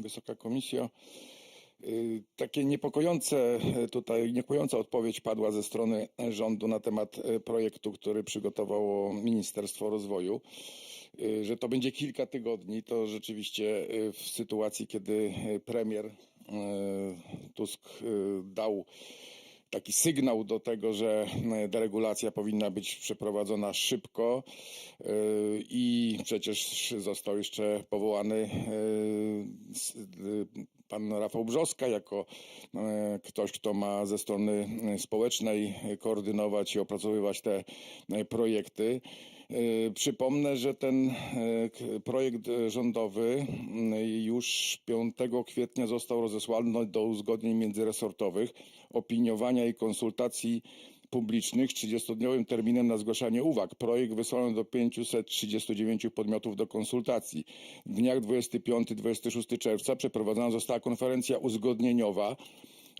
Wysoka Komisjo. Y, Takie niepokojące y, tutaj, niepokojąca odpowiedź padła ze strony rządu na temat y, projektu, który przygotowało Ministerstwo Rozwoju. Y, Że to będzie kilka tygodni, to rzeczywiście y, w sytuacji, kiedy y, premier Tusk dał taki sygnał do tego, że e, deregulacja powinna być przeprowadzona szybko e, i przecież został jeszcze powołany e, pan Rafał Brzoska jako ktoś, kto ma ze strony społecznej koordynować i opracowywać te projekty. E, Przypomnę, że ten e, projekt rządowy m, już 5 kwietnia został rozesłany do uzgodnień międzyresortowych, opiniowania i konsultacji publicznych z 30-dniowym terminem na zgłaszanie uwag. Projekt wysłano do 539 podmiotów do konsultacji. W dniach 25-26 czerwca przeprowadzona została konferencja uzgodnieniowa.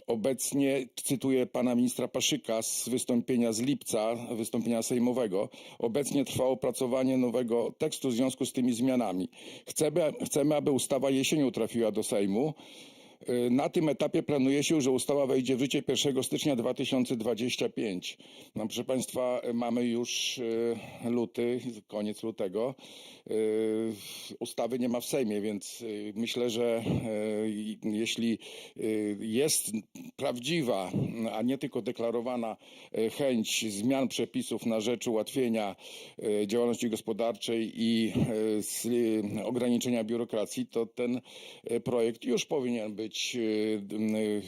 Obecnie cytuję pana ministra Paszyka z wystąpienia z lipca, wystąpienia sejmowego. Obecnie trwa opracowanie nowego tekstu w związku z tymi zmianami. Chcemy, chcemy aby ustawa jesienią trafiła do Sejmu. Y, Na tym etapie planuje się, że ustawa wejdzie w życie 1 stycznia 2025. No, proszę Państwa, mamy już y, luty, koniec lutego. Y, Ustawy nie ma w Sejmie, więc myślę, że jeśli jest prawdziwa, a nie tylko deklarowana chęć zmian przepisów na rzecz ułatwienia działalności gospodarczej i ograniczenia biurokracji, to ten projekt już powinien być y, y,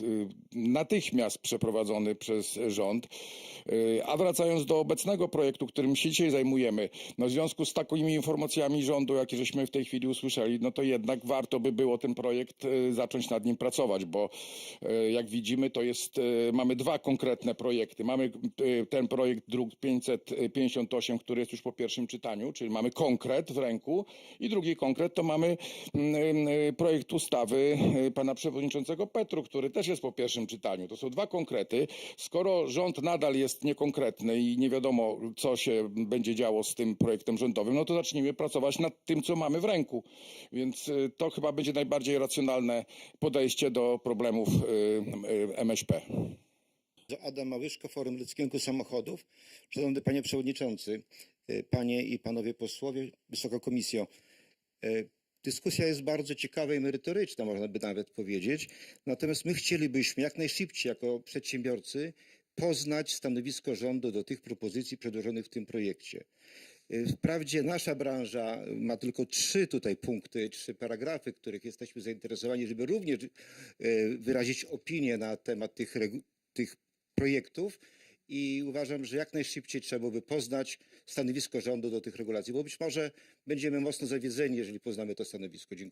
y, natychmiast przeprowadzony przez rząd. Y, A wracając do obecnego projektu, którym się dzisiaj zajmujemy, no w związku z takimi informacjami rządu, jakie żeśmy w tej chwili usłyszeli, no to jednak warto by było ten projekt zacząć nad nim pracować, bo jak widzimy, to jest, mamy dwa konkretne projekty. Mamy ten projekt druk 558, który jest już po pierwszym czytaniu, czyli mamy konkret w ręku i drugi konkret to mamy projekt ustawy pana przewodniczącego Petru, który też jest po pierwszym czytaniu. To są dwa konkrety. Skoro rząd nadal jest niekonkretny i nie wiadomo, co się będzie działo z tym projektem rządowym, no to zacznijmy pracować nad tym, co mamy w ręku. Więc y, to chyba będzie najbardziej racjonalne podejście do problemów y, y, MŚP. Adam Małyszko, Forum Ludzkiego Samochodów. Szanowny Panie Przewodniczący, Panie i Panowie Posłowie, Wysoka Komisjo. Dyskusja jest bardzo ciekawa i merytoryczna, można by nawet powiedzieć. Natomiast my chcielibyśmy jak najszybciej jako przedsiębiorcy poznać stanowisko rządu do tych propozycji przedłożonych w tym projekcie. E, Wprawdzie nasza branża ma tylko trzy tutaj punkty, trzy paragrafy, których jesteśmy zainteresowani, żeby również e, wyrazić opinię na temat tych, tych projektów i uważam, że jak najszybciej trzeba byłoby poznać stanowisko rządu do tych regulacji, bo być może będziemy mocno zawiedzeni, jeżeli poznamy to stanowisko. Dziękuję.